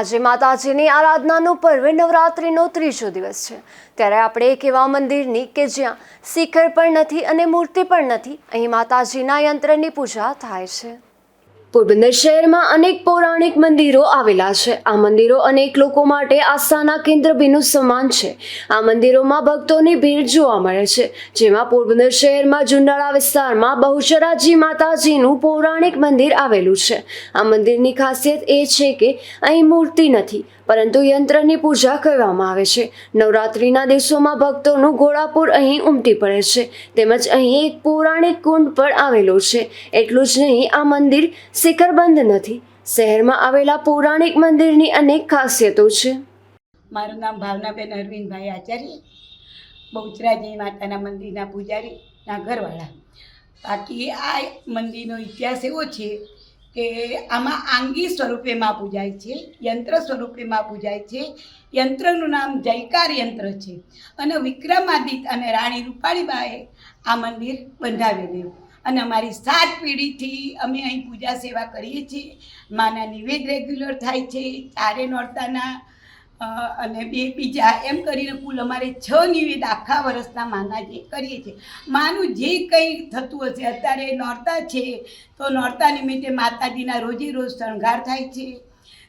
આજે માતાજીની આરાધનાનું પર્વ નવરાત્રિનો ત્રીજો દિવસ છે. ત્યારે આપણે એક એવા મંદિરની કે જ્યાં શિખર પણ નથી અને મૂર્તિ પણ નથી, અહીં માતાજીના યંત્રની પૂજા થાય છે. પોરબંદર શહેરમાં અનેક પૌરાણિક મંદિરો આવેલા છે. આ મંદિરો અનેક લોકો માટે આસ્થાના કેન્દ્રબિંદુ સમાન છે. આ મંદિરોમાં ભક્તોની ભીડ જોવા મળે છે. જેમાં પોરબંદર શહેરમાં જુંડાળા વિસ્તારમાં બહુચરાજી માતાજીનું પૌરાણિક મંદિર આવેલું છે. આ મંદિરની ખાસિયત એ છે કે અહીં મૂર્તિ નથી, પરંતુ યંત્રની પૂજા કરવામાં આવે છે. નવરાત્રિના દિવસોમાં ભક્તોનું ઘોડાપુર અહીં ઉમટી પડે છે. તેમજ અહીં એક પૌરાણિક કુંડ પણ આવેલો છે. એટલું જ નહીં, આ મંદિર શિખરબંધ નથી. શહેરમાં આવેલા પૌરાણિક મંદિરની અનેક ખાસિયતો છે. મારું નામ ભાવનાબેન અરવિંદભાઈ આચાર્ય, બહુચરાજી માતાના મંદિરના પૂજારીના ઘરવાળા બાકી આ મંદિરનો ઇતિહાસ એવો છે કે આમાં આંગી સ્વરૂપે માં પૂજાય છે, યંત્ર સ્વરૂપે માં પૂજાય છે. યંત્રનું નામ જયકાર યંત્ર છે. અને વિક્રમાદિત્ય અને રાણી રૂપાળીબાએ આ મંદિર બંધાવેલું અને અમારી સાત પેઢીથી અમે અહીં પૂજા સેવા કરીએ છીએ. માના નિવેદ રેગ્યુલર થાય છે, ચારે નોરતાના અને બે બીજા એમ કરીને કુલ અમારે છ નિવેદ આખા વર્ષના માના જે કરીએ છીએ. માનું જે કંઈ થતું હશે, અત્યારે નોરતા છે, તો નોરતા નિમિત્તે માતાજીના રોજે રોજ શણગાર થાય છે.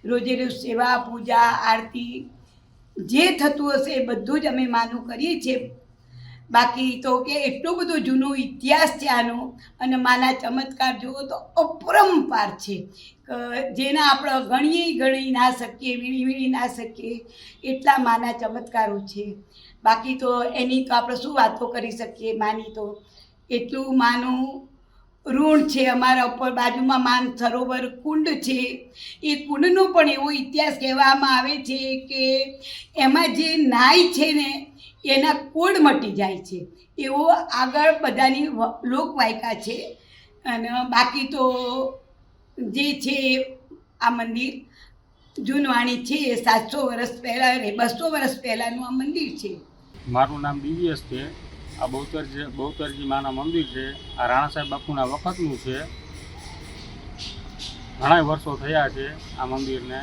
રોજે રોજ સેવા, પૂજા, આરતી, જે થતું હશે એ બધું જ અમે માનું કરીએ છીએ. બાકી તો કે એટલો બધો જૂનો ઇતિહાસ છે આનો, અને માના ચમત્કાર જુઓ તો અપરંપાર છે. જેના આપણે ગણીએ ગણી ના શકીએ, વીણી વીણી ના શકીએ, એટલા માના ચમત્કારો છે. બાકી તો એની તો આપણે શું વાતો કરી શકીએ, માની તો? એટલું માનું ઋણ છે અમારા ઉપર, બાજુમાં માન સરોવર કુંડ છે. એ કુંડનો પણ એવો ઇતિહાસ કહેવામાં આવે છે કે એમાં જે નાય છે ને એના કોડ મટી જાય છે. એવો આગળ બધાની લોકવાયકા છે. અને બાકી તો જે છે આ મંદિર, જૂનવાણી છે એ સાતસો વર્ષ પહેલાં બસો વર્ષ પહેલાંનું આ મંદિર છે. મારું નામ બીવીએસ છે. આ બહુતરજી બહુતરજી માના મંદિર છે. આ રાણા સાહેબ બાપુના વખતનું છે. ઘણા વર્ષો થયા છે આ મંદિરને.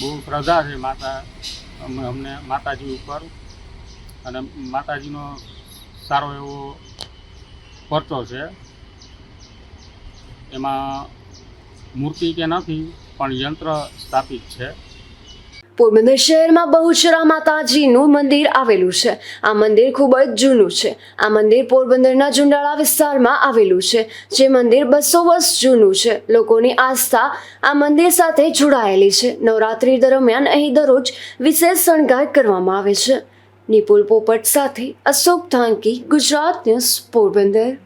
બહુ શ્રદ્ધા છે માતા અમ- અમને માતાજી ઉપર અને માતાજીનો સારો એવો પરચો છે. એમાં મૂર્તિ કે નથી, પણ યંત્ર સ્થાપિત છે. પોરબંદર શહેરમાં બહુચરા માતાજીનું મંદિર આવેલું છે. આ મંદિર ખૂબ જ જૂનું છે. આ મંદિર પોરબંદરના જુંડાળા વિસ્તારમાં આવેલું છે, જે મંદિર બસો વર્ષ જૂનું છે. લોકોની આસ્થા આ મંદિર સાથે જોડાયેલી છે. નવરાત્રી દરમિયાન અહીં દરરોજ વિશેષ શણગાર કરવામાં આવે છે. નિપુલ પોપટ સાથે અશોક ધાંકી, ગુજરાત ન્યૂઝ પોરબંદર.